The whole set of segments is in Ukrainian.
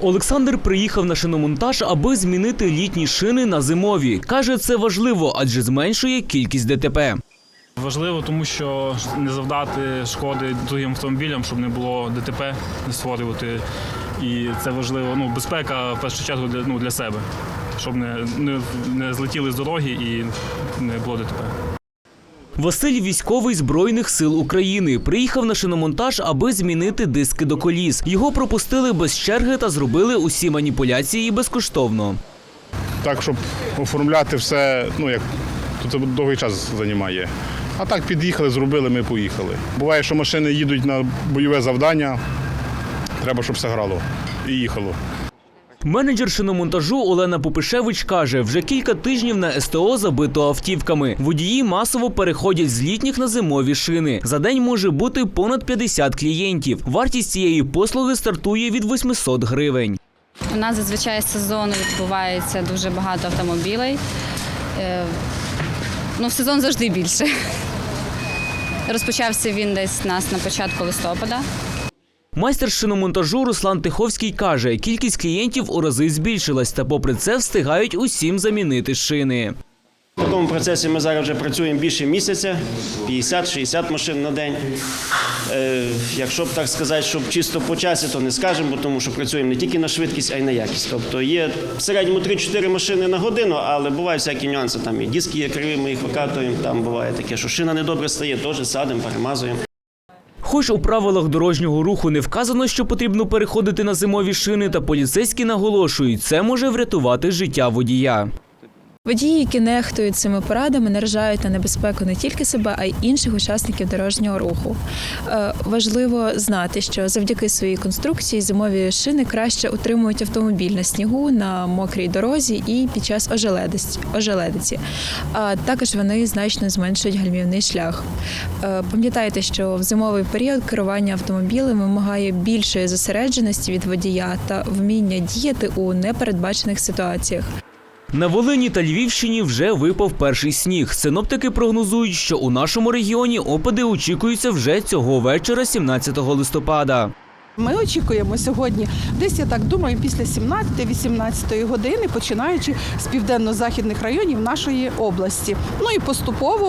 Олександр приїхав на шиномонтаж, аби змінити літні шини на зимові. Каже, це важливо, адже зменшує кількість ДТП. Важливо, тому що не завдати шкоди другим автомобілям, щоб не було ДТП, не створювати. І це важливо. Ну, безпека в першу чергу для, ну, для себе, щоб не, не, не злетіли з дороги і не було ДТП. Василь військовий збройних сил України. Приїхав на шиномонтаж, аби змінити диски до коліс. Його пропустили без черги та зробили усі маніпуляції безкоштовно. так, щоб оформляти все, ну як то це довгий час займає. А так під'їхали, зробили, ми поїхали. Буває, що машини їдуть на бойове завдання, треба, щоб все грало і їхало. Менеджер шиномонтажу Олена Попишевич каже, вже кілька тижнів на СТО забито автівками. Водії масово переходять з літніх на зимові шини. За день може бути понад 50 клієнтів. Вартість цієї послуги стартує від 800 гривень. У нас зазвичай з сезону відбувається дуже багато автомобілей. Е, Ну, сезон завжди більше. Розпочався він десь нас на початку листопада. Майстер шиномонтажу Руслан Тиховський каже, кількість клієнтів у рази збільшилась, та попри це встигають усім замінити шини. В такому процесі ми зараз вже працюємо більше місяця, 50-60 машин на день. Е, якщо б так сказати, щоб чисто по часі, то не скажемо, тому що працюємо не тільки на швидкість, а й на якість. Тобто є в середньому 3-4 машини на годину, але бувають всякі нюанси. Там і диски є криві, ми їх викатуємо, там буває таке, що шина недобре стає, теж садимо, перемазуємо. Хоч у правилах дорожнього руху не вказано, що потрібно переходити на зимові шини, та поліцейські наголошують, це може врятувати життя водія. Водії, які нехтують цими порадами, наражають на небезпеку не тільки себе, а й інших учасників дорожнього руху. Е, важливо знати, що завдяки своїй конструкції зимові шини краще утримують автомобіль на снігу, на мокрій дорозі і під час ожеледиці. А також вони значно зменшують гальмівний шлях. Е, пам'ятайте, що в зимовий період керування автомобілем вимагає більшої зосередженості від водія та вміння діяти у непередбачених ситуаціях. На Волині та Львівщині вже випав перший сніг. Синоптики прогнозують, що у нашому регіоні опади очікуються вже цього вечора, 17 листопада. Ми очікуємо сьогодні, десь я так думаю, після 17-18 години, починаючи з південно-західних районів нашої області. Ну і поступово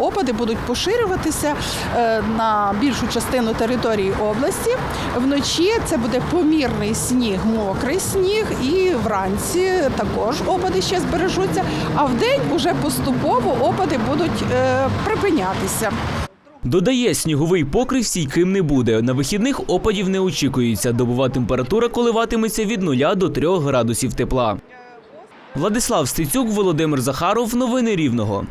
опади будуть поширюватися е, на більшу частину території області. Вночі це буде помірний сніг, мокрий сніг, і вранці також опади ще збережуться. А вдень уже поступово опади будуть е, припинятися. Додає, сніговий покрив стійким не буде. На вихідних опадів не очікується. Добова температура коливатиметься від 0 до 3 градусів тепла. Владислав Стецюк, Володимир Захаров. Новини Рівного.